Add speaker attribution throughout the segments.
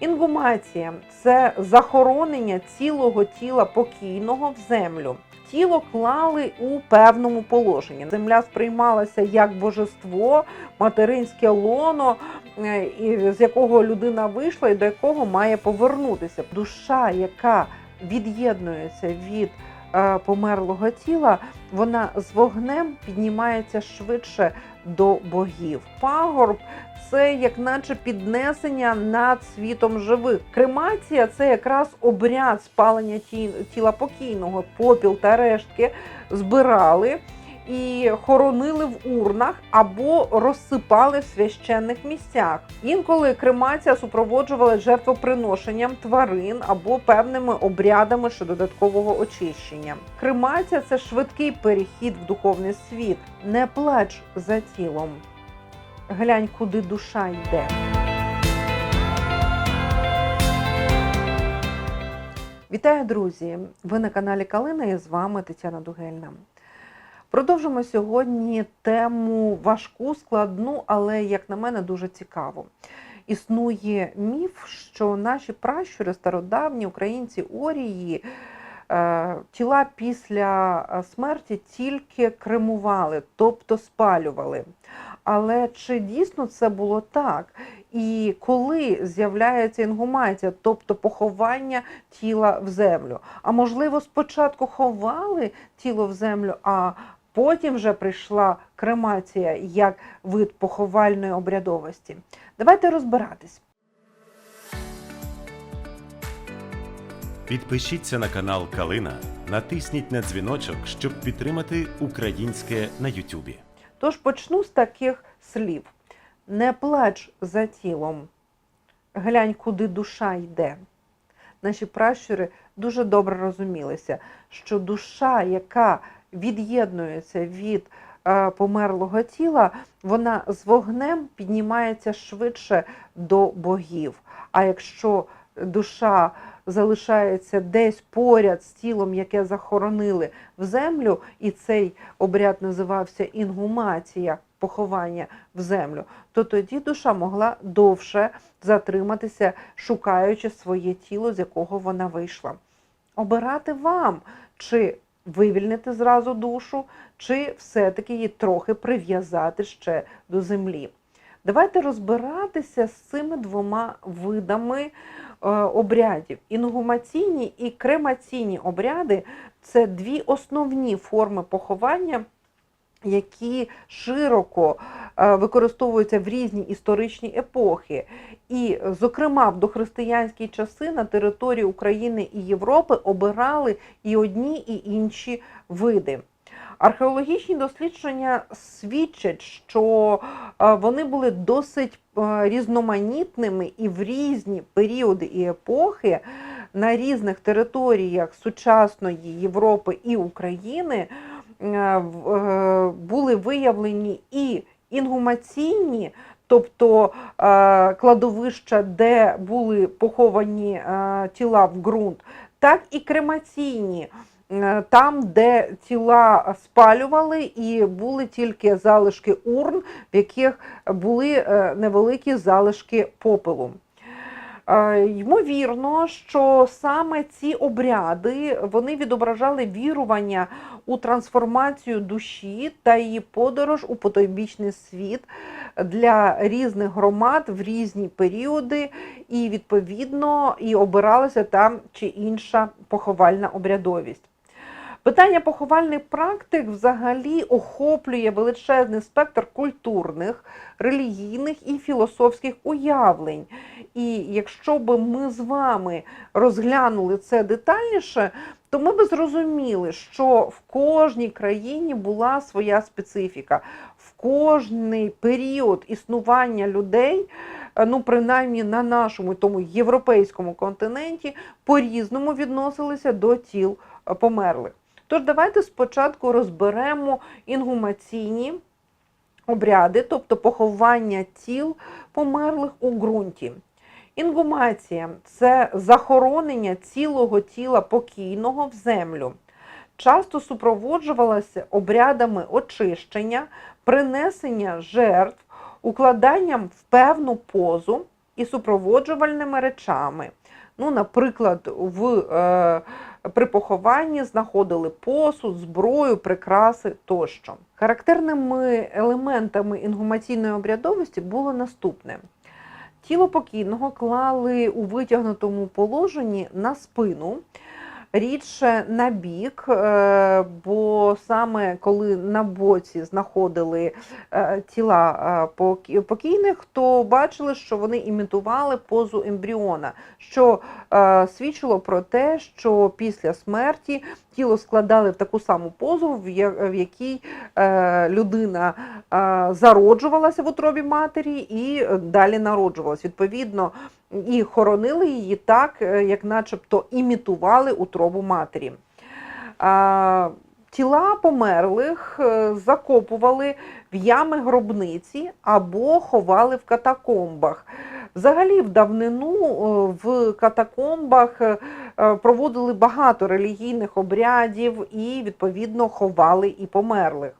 Speaker 1: Інгумація це захоронення цілого тіла покійного в землю. Тіло клали у певному положенні. Земля сприймалася як божество, материнське лоно, е, з якого людина вийшла і до якого має повернутися. Душа, яка від'єднується від е, померлого тіла, вона з вогнем піднімається швидше до богів. Пагорб це як наче піднесення над світом живих. Кремація це якраз обряд спалення ті- тіла покійного, попіл та рештки збирали і хоронили в урнах або розсипали в священних місцях. Інколи кремація супроводжувала жертвоприношенням тварин або певними обрядами ще додаткового очищення. Кремація це швидкий перехід в духовний світ. Не плач за тілом. Глянь, куди душа йде. Вітаю, друзі! Ви на каналі Калина і з вами Тетяна Дугельна. Продовжимо сьогодні тему важку, складну, але, як на мене, дуже цікаву. Існує міф, що наші пращури, стародавні українці Орії, е, тіла після е, смерті тільки кремували, тобто спалювали. Але чи дійсно це було так? І коли з'являється інгумація, тобто поховання тіла в землю? А можливо, спочатку ховали тіло в землю, а потім вже прийшла кремація як вид поховальної обрядовості? Давайте розбиратись.
Speaker 2: Підпишіться на канал Калина, натисніть на дзвіночок, щоб підтримати українське на Ютубі.
Speaker 1: Тож почну з таких слів: не плач за тілом, глянь, куди душа йде. Наші пращури дуже добре розумілися, що душа, яка від'єднується від е, померлого тіла, вона з вогнем піднімається швидше до богів. А якщо душа залишається десь поряд з тілом, яке захоронили в землю, і цей обряд називався інгумація, поховання в землю, то тоді душа могла довше затриматися, шукаючи своє тіло, з якого вона вийшла. Обирати вам, чи вивільнити зразу душу, чи все-таки її трохи прив'язати ще до землі. Давайте розбиратися з цими двома видами е, обрядів. Інгумаційні і кремаційні обряди це дві основні форми поховання, які широко е, використовуються в різні історичні епохи. І, зокрема, в дохристиянські часи на території України і Європи обирали і одні, і інші види. Археологічні дослідження свідчать, що е, вони були досить е, різноманітними і в різні періоди і епохи на різних територіях сучасної Європи і України е, були виявлені і інгумаційні, тобто кладовища, де були поховані тіла в ґрунт, так і кремаційні. Е, Там, де тіла спалювали, і були тільки залишки урн, в яких були е, невеликі залишки попелу. Е, Ймовірно, що саме ці обряди вони відображали вірування у трансформацію душі та її подорож у потойбічний світ для різних громад в різні періоди, і відповідно і обиралася там чи інша поховальна обрядовість. Питання поховальних практик взагалі охоплює величезний спектр культурних, релігійних і філософських уявлень. І якщо б ми з вами розглянули це детальніше, то ми б зрозуміли, що в кожній країні була своя специфіка, в кожний період існування людей, ну принаймні на нашому тому європейському континенті, по-різному відносилися до тіл померлих. Тож давайте спочатку розберемо інгумаційні обряди, тобто поховання тіл померлих у ґрунті. Інгумація це захоронення цілого тіла покійного в землю. Часто супроводжувалася обрядами очищення, принесення жертв, укладанням в певну позу і супроводжувальними речами. Ну, наприклад, в, е, при похованні знаходили посуд, зброю, прикраси тощо. Характерними елементами інгумаційної обрядовості було наступне. Тіло покійного клали у витягнутому положенні на спину, рідше на бік, е, бо саме коли на боці знаходили е, тіла е, покійних, то бачили, що вони імітували позу ембріона, що свідчило про те, що після смерті тіло складали в таку саму позу, в якій е, людина е, зароджувалася в утробі матері і далі народжувалася. Відповідно, і хоронили її так, е, як начебто імітували утробу матері. Тіла померлих е, закопували в ями гробниці або ховали в катакомбах. Взагалі, в давнину е, в катакомбах е, проводили багато релігійних обрядів і, відповідно, ховали і померлих.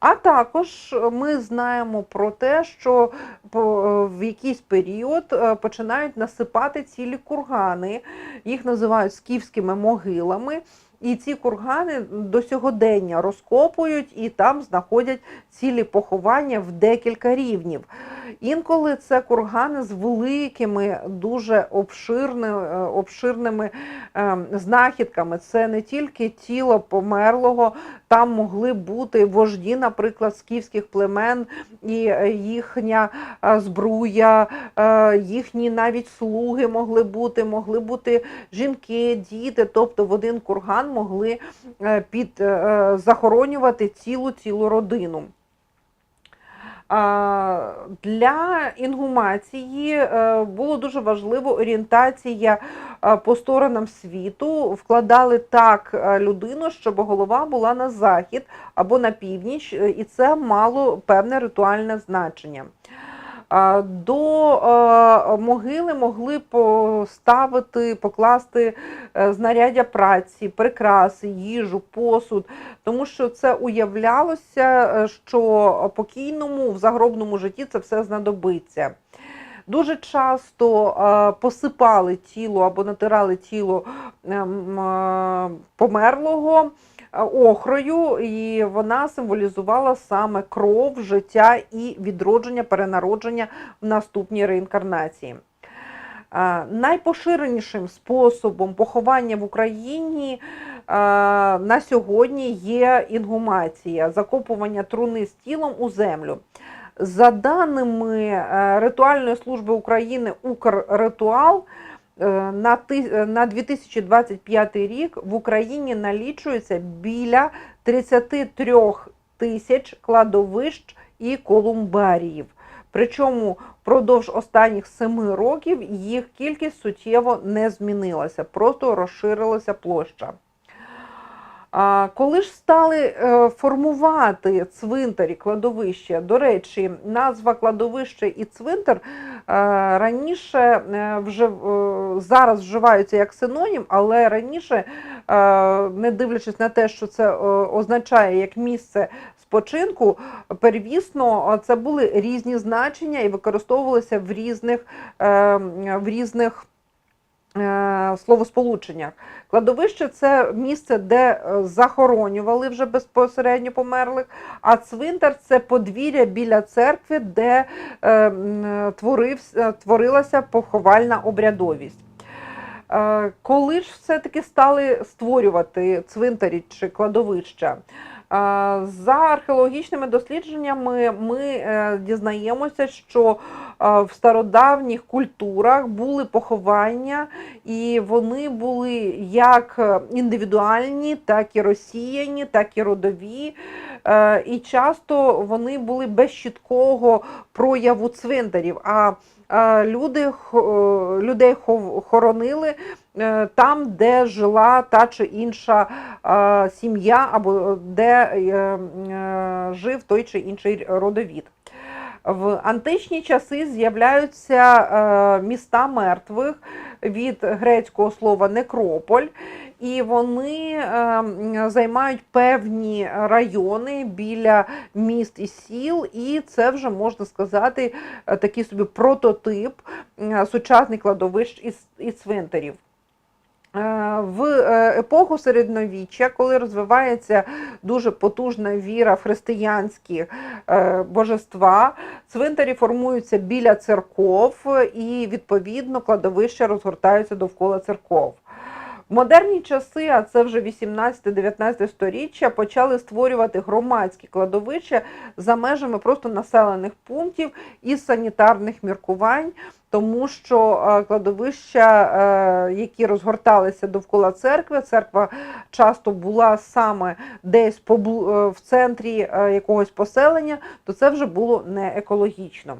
Speaker 1: А також ми знаємо про те, що в якийсь період починають насипати цілі кургани, їх називають скіфськими могилами. І ці кургани до сьогодення розкопують і там знаходять цілі поховання в декілька рівнів. Інколи це кургани з великими, дуже обширними, обширними ем, знахідками. Це не тільки тіло померлого, там могли бути вожді, наприклад, скіфських племен і е, їхня е, збруя, е, їхні навіть слуги могли бути, могли бути жінки, діти. Тобто в один курган могли під захоронювати цілу цілу родину. Для інгумації е, було дуже важливо орієнтація е, по сторонам світу. Вкладали так е, людину, щоб голова була на захід або на північ, і це мало певне ритуальне значення. До могили могли поставити, покласти е, знаряддя праці, прикраси, їжу, посуд, тому що це уявлялося, е, що покійному в загробному житті це все знадобиться. Дуже часто е, посипали тіло або натирали тіло ем, померлого охрою, і вона символізувала саме кров, життя і відродження, перенародження в наступній реінкарнації. Найпоширенішим способом поховання в Україні на сьогодні є інгумація, закопування труни з тілом у землю. За даними е, ритуальної служби України Укрритуал, е, на 2025 рік в Україні налічується біля 33 тисяч кладовищ і колумбаріїв. Причому впродовж останніх семи років їх кількість суттєво не змінилася, просто розширилася площа. А коли ж стали е, формувати цвинтарі, кладовища, до речі, назва кладовище і цвинтар е, раніше е, вже зараз вживаються як синонім, але раніше, не дивлячись на те, що це означає як місце спочинку, первісно це були різні значення і використовувалися в різних, в різних словосполученнях. Кладовище це місце, де е, захоронювали вже безпосередньо померлих, а цвинтар це подвір'я біля церкви, де е, творився, творилася поховальна обрядовість. Е, Коли ж все-таки стали створювати цвинтарі чи кладовища? За археологічними дослідженнями ми е, дізнаємося, що в стародавніх культурах були поховання, і вони були як індивідуальні, так і розсіяні, так і родові. Е, І часто вони були без чіткого прояву цвинтарів. А люди, людей хоронили там, де жила та чи інша е, сім'я, або де е, е, жив той чи інший родовід. В античні часи з'являються е, міста мертвих від грецького слова некрополь, і вони е, займають певні райони біля міст і сіл, і це вже можна сказати е, такий собі прототип е, сучасних кладовищ і цвинтарів. Е, В е, епоху середньовіччя, коли розвивається дуже потужна віра в християнські е, божества, цвинтарі формуються біля церков і, відповідно, кладовища розгортаються довкола церков. Модерні часи, а це вже 18-19 сторіччя, почали створювати громадські кладовища за межами просто населених пунктів із санітарних міркувань, тому що е, кладовища, е, які розгорталися довкола церкви, церква часто була саме десь е, в центрі якогось поселення, то це вже було не екологічно.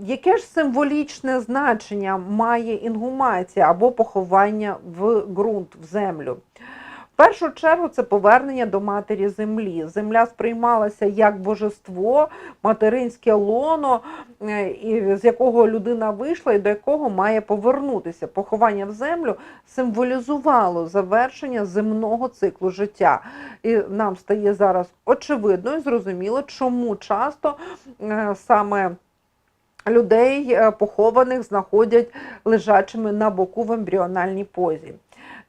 Speaker 1: Яке ж символічне значення має інгумація або поховання в ґрунт, в землю? В першу чергу це повернення до матері землі. Земля сприймалася як божество, материнське лоно, е, з якого людина вийшла і до якого має повернутися. Поховання в землю символізувало завершення земного циклу життя. І нам стає зараз очевидно і зрозуміло, чому часто е, саме людей е, похованих знаходять лежачими на боку в ембріональній позі.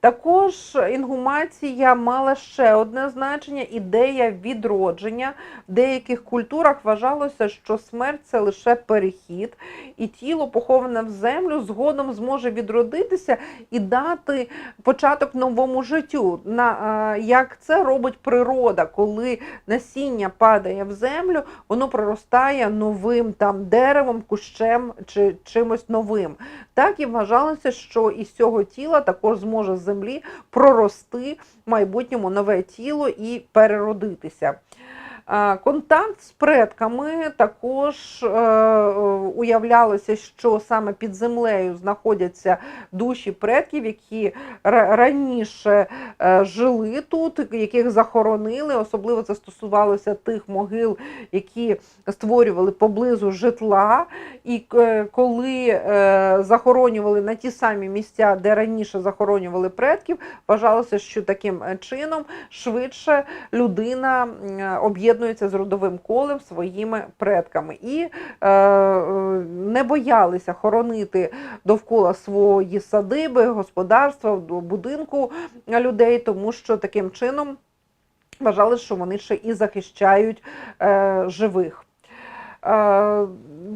Speaker 1: Також інгумація мала ще одне значення ідея відродження. В деяких культурах вважалося, що смерть це лише перехід, і тіло, поховане в землю, згодом зможе відродитися і дати початок новому життю. На, як це робить природа, коли насіння падає в землю, воно проростає новим там деревом, кущем чи чимось новим. Так і вважалося, що із цього тіла також зможе з землі прорости майбутньому нове тіло і переродитися. Контакт з предками також е, е, уявлялося, що саме під землею знаходяться душі предків, які раніше е, жили тут, яких захоронили. Особливо це стосувалося тих могил, які створювали поблизу житла. І коли захоронювали на ті самі місця, де раніше захоронювали предків, вважалося, що таким чином швидше людина м, е, з родовим колем своїми предками і е, е, не боялися хоронити довкола свої садиби, господарства, будинку людей, тому що таким чином вважали, що вони ще і захищають е, живих. Е,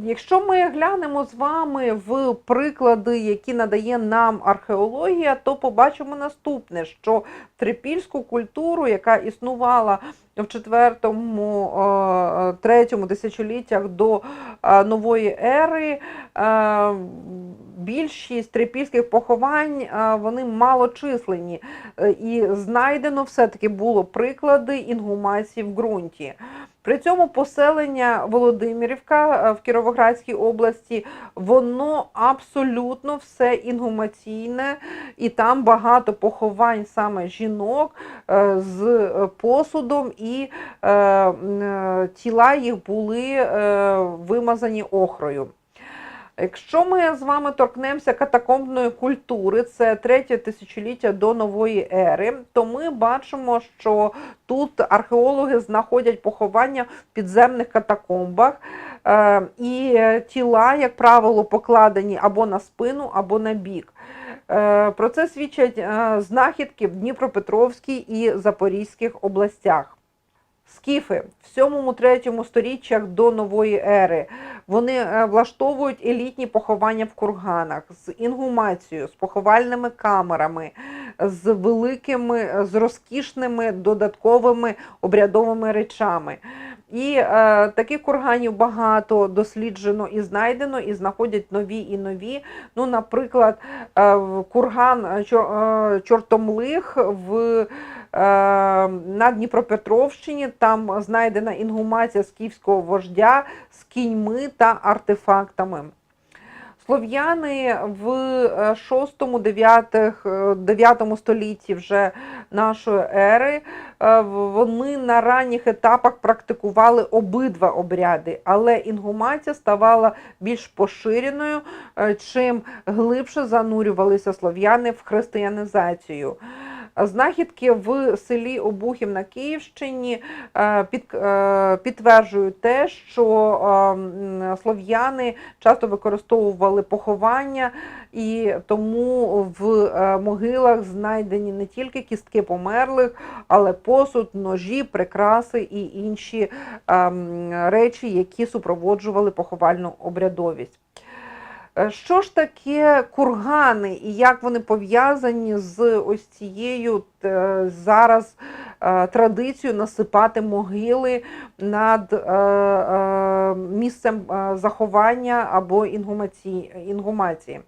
Speaker 1: Якщо ми глянемо з вами в приклади, які надає нам археологія, то побачимо наступне: що трипільську культуру, яка існувала в 4-3 тисячоліттях до е, нової ери, е, більшість трипільських поховань е, вони малочисленні. Е, І знайдено все-таки було приклади інгумації в ґрунті. При цьому поселення Володимирівка е, в Кіровоградській області, воно абсолютно все інгумаційне, і там багато поховань саме жінок е, з е, посудом, і е, е, тіла їх були е, вимазані охрою. Якщо ми з вами торкнемося катакомбної культури, це третє тисячоліття до нової ери, то ми бачимо, що тут археологи знаходять поховання в підземних катакомбах, і тіла, як правило, покладені або на спину, або на бік. Про це свідчать знахідки в Дніпропетровській і Запорізьких областях. Скіфи в 7-3 сторіччях до нової ери вони е, влаштовують елітні поховання в курганах з інгумацією, з поховальними камерами, з великими, з розкішними додатковими обрядовими речами. І е, таких курганів багато досліджено і знайдено, і знаходять нові і нові. Ну, наприклад, е, курган е, Чор- е, Чортомлих в на Дніпропетровщині там знайдена інгумація скіфського вождя з кіньми та артефактами. Слов'яни в 6-9 столітті вже нашої ери. Е, Вони на ранніх етапах практикували обидва обряди, але інгумація ставала більш поширеною, е, чим глибше занурювалися слов'яни в християнізацію. Знахідки в селі Обухів на Київщині е, е, підтверджують те, що е, слов'яни часто використовували поховання, і тому в могилах знайдені не тільки кістки померлих, але посуд, ножі, прикраси і інші е, речі, які супроводжували поховальну обрядовість. Е, Що ж таке кургани і як вони пов'язані з ось цією е, зараз е, традицією насипати могили над місцем заховання або інгумації?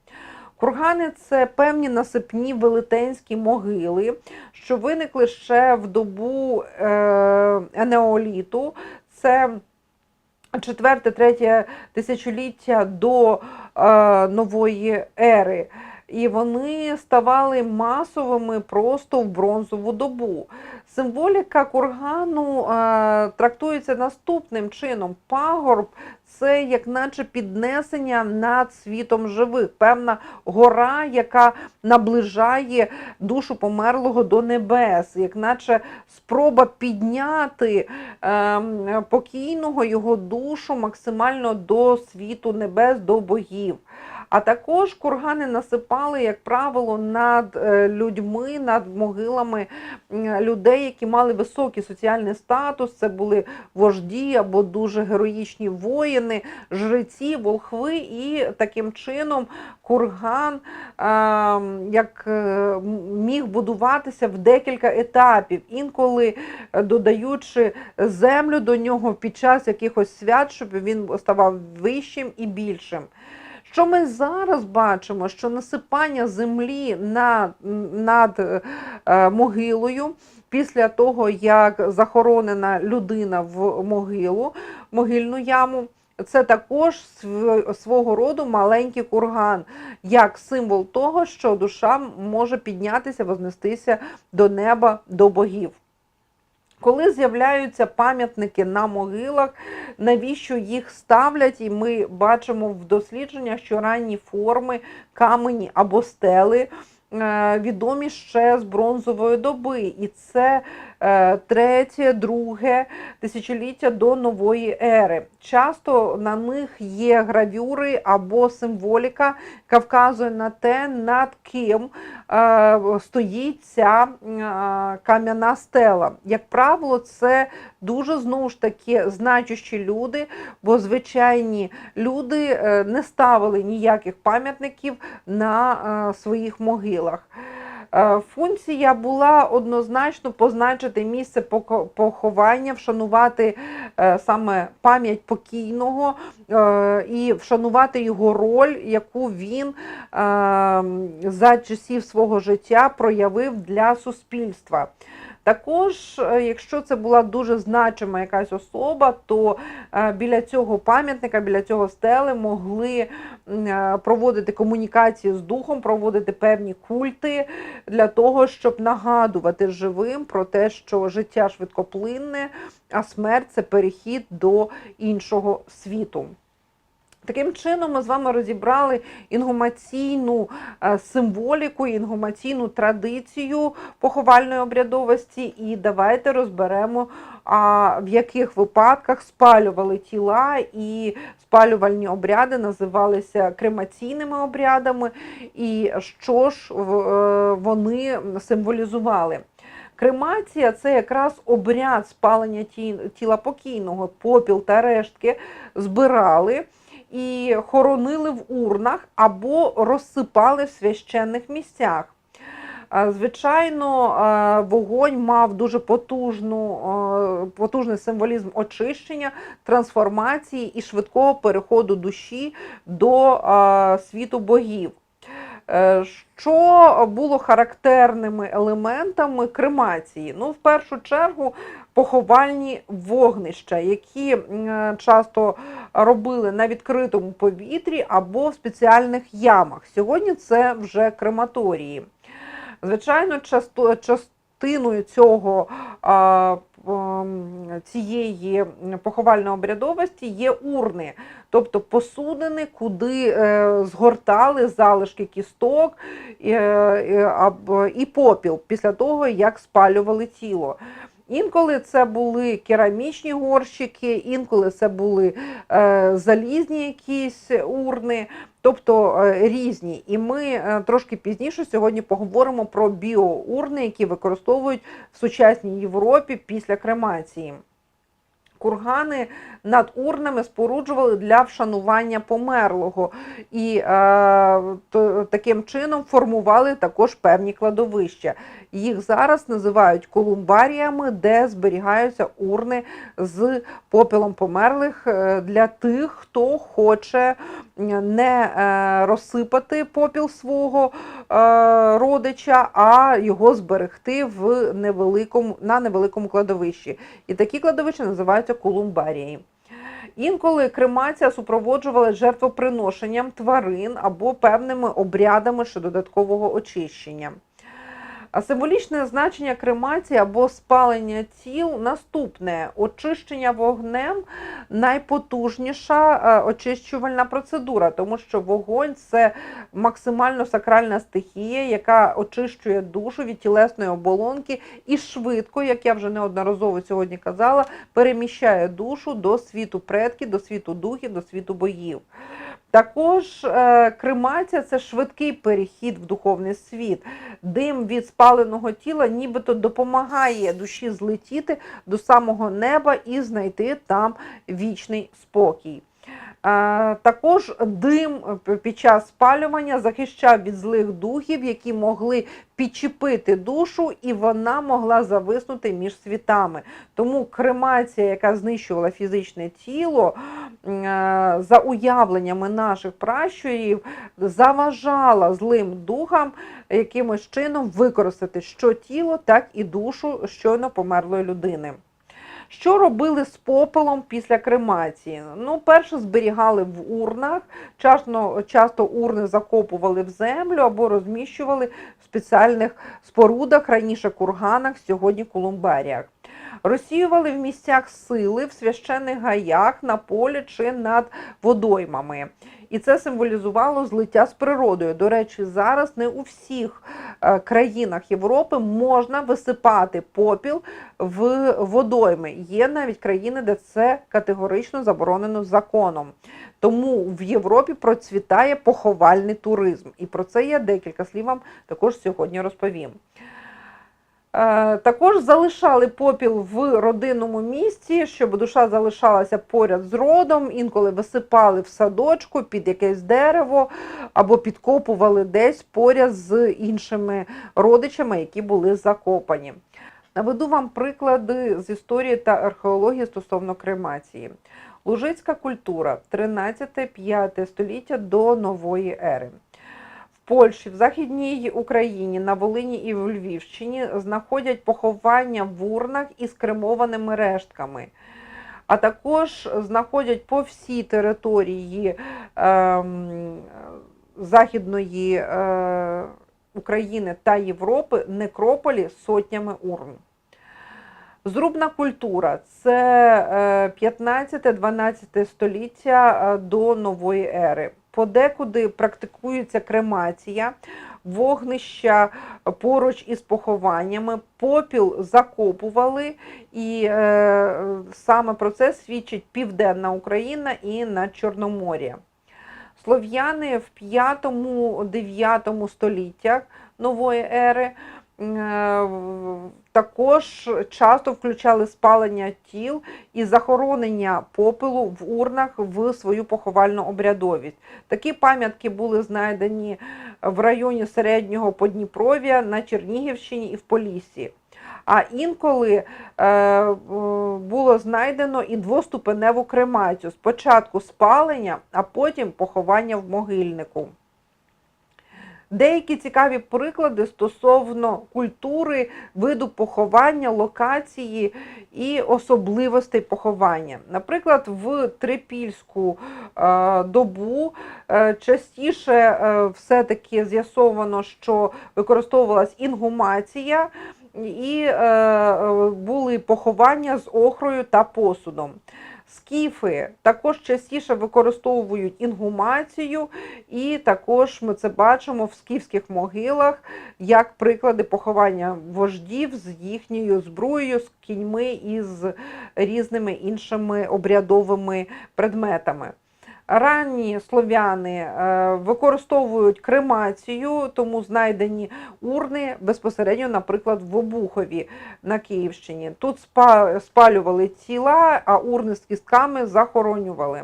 Speaker 1: Кургани це певні насипні велетенські могили, що виникли ще в добу енеоліту. Це четверте-третє тисячоліття до е, нової ери. І вони ставали масовими просто в бронзову добу. Символіка кургану е, трактується наступним чином: пагорб це як наче піднесення над світом живих, певна гора, яка наближає душу померлого до небес, як наче спроба підняти ем, покійного його душу максимально до світу небес, до богів. А також кургани насипали, як правило, над е, людьми, над могилами людей, які мали високий соціальний статус. Це були вожді або дуже героїчні воїни, жреці, волхви, і таким чином курган ем, як е, міг будуватися в декілька етапів, інколи е, додаючи землю до нього під час якихось свят, щоб він ставав вищим і більшим. Що ми зараз бачимо, що насипання землі над, над е, могилою після того, як захоронена людина в могилу, могильну яму, це також свого роду маленький курган, як символ того, що душа може піднятися, вознестися до неба, до богів. Коли з'являються пам'ятники на могилах, навіщо їх ставлять? І ми бачимо в дослідженнях, що ранні форми, камені або стели е, відомі ще з бронзової доби. І це третє, друге тисячоліття до нової ери. Часто на них є гравюри або символіка, яка вказує на те, над ким е, стоїть ця е, кам'яна стела. Як правило, це дуже знову ж таки значущі люди, бо звичайні люди е, не ставили ніяких пам'ятників на е, своїх могилах. Е, Функція була однозначно позначити місце поховання, вшанувати е, саме пам'ять покійного е, і вшанувати його роль, яку він е, за часів свого життя проявив для суспільства. Також, е, якщо це була дуже значима якась особа, то е, біля цього пам'ятника, біля цього стели могли е, проводити комунікації з духом, проводити певні культи для того, щоб нагадувати живим про те, що життя швидкоплинне, а смерть це перехід до іншого світу. Таким чином, ми з вами розібрали інгумаційну е, символіку, інгумаційну традицію поховальної обрядовості, і давайте розберемо, в яких випадках спалювали тіла, і спалювальні обряди називалися кремаційними обрядами, і що ж е, вони символізували. Кремація це якраз обряд спалення тіла покійного, попіл та рештки збирали і хоронили в урнах або розсипали в священних місцях. Звичайно, вогонь мав дуже потужну, потужний символізм очищення, трансформації і швидкого переходу душі до світу богів. Е, Що було характерними елементами кремації? Ну, в першу чергу, поховальні вогнища, які часто робили на відкритому повітрі або в спеціальних ямах. Сьогодні це вже крематорії. Звичайно, часто, часто частиною цього цієї поховальної обрядовості є урни, тобто посудини, куди е, згортали залишки кісток е, е, і попіл після того, як спалювали тіло. Інколи це були керамічні горщики, інколи це були залізні якісь урни, тобто е, різні. І ми е, трошки пізніше сьогодні поговоримо про біоурни, які використовують в сучасній Європі після кремації. Кургани над урнами споруджували для вшанування померлого і е, то, таким чином формували також певні кладовища. Їх зараз називають колумбаріями, де зберігаються урни з попелом померлих е, для тих, хто хоче не е, розсипати попіл свого е, родича, а його зберегти в невеликому, на невеликому кладовищі. І такі кладовища називаються колумбарії. Інколи кремація супроводжувала жертвоприношенням тварин або певними обрядами ще додаткового очищення. А символічне значення кремації або спалення тіл наступне: очищення вогнем найпотужніша е, очищувальна процедура, тому що вогонь це максимально сакральна стихія, яка очищує душу від тілесної оболонки і швидко, як я вже неодноразово сьогодні казала, переміщає душу до світу предків, до світу духів, до світу боїв. Також е, кремація це швидкий перехід в духовний світ. Дим від спаленого тіла нібито допомагає душі злетіти до самого неба і знайти там вічний спокій. Е, Також дим під час спалювання захищав від злих духів, які могли підчепити душу, і вона могла зависнути між світами. Тому кремація, яка знищувала фізичне тіло, е, за уявленнями наших пращурів, заважала злим духам якимось чином використати що тіло, так і душу щойно померлої людини. Що робили з попелом після кремації? Ну, перше зберігали в урнах, часто, часто урни закопували в землю або розміщували в спеціальних спорудах, раніше курганах, сьогодні колумбаріях. Розсіювали в місцях сили, в священних гаях, на полі чи над водоймами. І це символізувало злиття з природою. До речі, зараз не у всіх е, країнах Європи можна висипати попіл в водойми. Є навіть країни, де це категорично заборонено законом. Тому в Європі процвітає поховальний туризм. І про це я декілька слів вам також сьогодні розповім. Е, Також залишали попіл в родинному місці, щоб душа залишалася поряд з родом, інколи висипали в садочку під якесь дерево або підкопували десь поряд з іншими родичами, які були закопані. Наведу вам приклади з історії та археології стосовно кремації. Лужицька культура 13-5 століття до нової ери. Польщі, в Західній Україні, на Волині і в Львівщині знаходять поховання в урнах із кремованими рештками. А також знаходять по всій території ем, Західної е, України та Європи некрополі з сотнями урн. Зрубна культура це е, 15-12 століття е, до нової ери. Подекуди практикується кремація, вогнища поруч із похованнями, попіл закопували, і е, саме про це свідчить Південна Україна і на Чорномор'я. Слов'яни в 5-9 століттях нової ери також часто включали спалення тіл і захоронення попелу в урнах в свою поховальну обрядовість. Такі пам'ятки були знайдені в районі середнього Подніпров'я на Чернігівщині і в Поліссі. А інколи е, е, було знайдено і двоступеневу кремацію. Спочатку спалення, а потім поховання в могильнику. Деякі цікаві приклади стосовно культури, виду поховання, локації і особливостей поховання. Наприклад, в трипільську е, добу е, частіше е, все-таки з'ясовано, що використовувалась інгумація. і е, були поховання з охрою та посудом. Скіфи також частіше використовують інгумацію, і також ми це бачимо в скіфських могилах як приклади поховання вождів з їхньою зброєю, з кіньми і з різними іншими обрядовими предметами. Ранні слов'яни е, використовують кремацію, тому знайдені урни безпосередньо, наприклад, в Обухові на Київщині. Тут спалювали тіла, а урни з кістками захоронювали.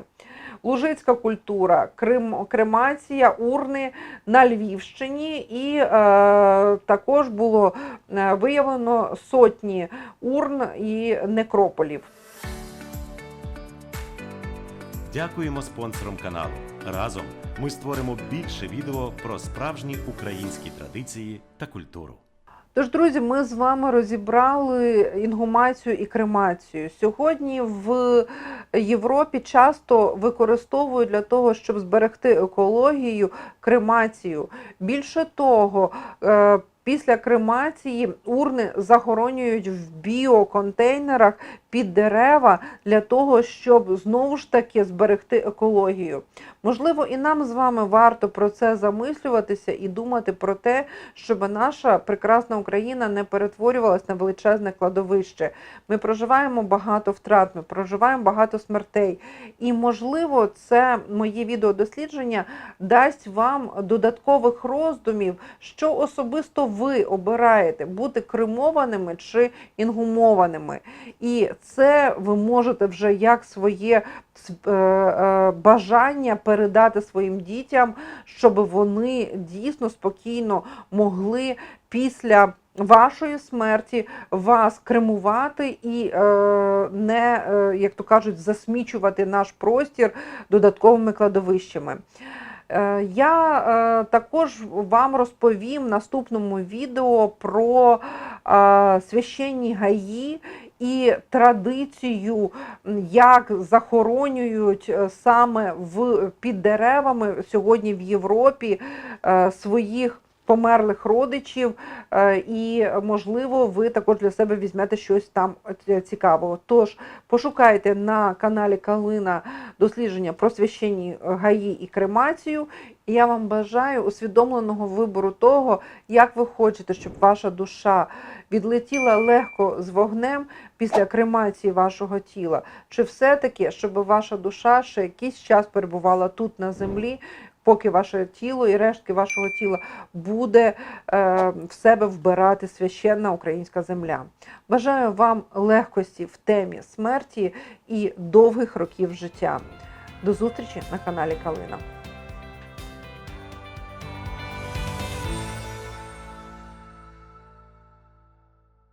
Speaker 1: Лужицька культура, крем, кремація, урни на Львівщині, і е, також було е, виявлено сотні урн і некрополів.
Speaker 2: Дякуємо спонсорам каналу. Разом ми створимо більше відео про справжні українські традиції та культуру.
Speaker 1: Тож, друзі, ми з вами розібрали інгумацію і кремацію. Сьогодні в Європі часто використовують для того, щоб зберегти екологію, кремацію. Більше того, е, після кремації урни захоронюють в біоконтейнерах під дерева для того, щоб знову ж таки зберегти екологію. Можливо, і нам з вами варто про це замислюватися і думати про те, щоб наша прекрасна Україна не перетворювалась на величезне кладовище. Ми проживаємо багато втрат, ми проживаємо багато смертей. І, можливо, це моє відеодослідження дасть вам додаткових роздумів, що особисто ви обираєте бути кремованими чи інгумованими. І це ви можете вже як своє е, е, бажання передати своїм дітям, щоб вони дійсно спокійно могли після вашої смерті вас кремувати і е, не, як то кажуть, засмічувати наш простір додатковими кладовищами. Я також вам розповім в наступному відео про священні гаї і традицію, як захоронюють е, саме в, під деревами сьогодні в Європі е, своїх померлих родичів, е, і можливо, ви також для себе візьмете щось там цікавого. Тож пошукайте на каналі Калина дослідження про священні гаї і кремацію. Я вам бажаю усвідомленого вибору того, як ви хочете, щоб ваша душа відлетіла легко з вогнем після кремації вашого тіла, чи все-таки, щоб ваша душа ще якийсь час перебувала тут на землі, поки ваше тіло і рештки вашого тіла буде е, в себе вбирати священна українська земля. Бажаю вам легкості в темі смерті і довгих років життя. До зустрічі на каналі Калина.